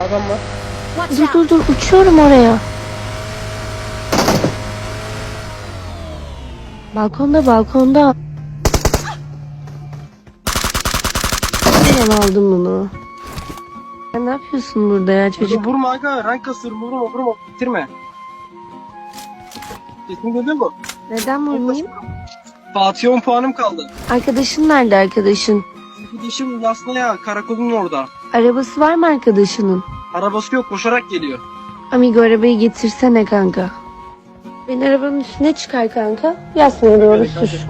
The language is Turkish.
Adam var. Dur dur dur uçuyorum oraya. Balkonda balkonda. Ben aldım bunu. Sen ne yapıyorsun burada ya çocuk? Çocuk vurma aga. Rank kasıyorum. Vurma vurma. Bitirme. Sesini duydun mu? Neden vurmayayım? Fatih 10 puanım kaldı. Arkadaşın nerede arkadaşın? Arkadaşım Yasna ya. Karakolun orada. Arabası var mı arkadaşının? Arabası yok. Koşarak geliyor. Amigo arabayı getirsene kanka. Ben arabanın üstüne çıkar kanka. Yasmaya doğru sür.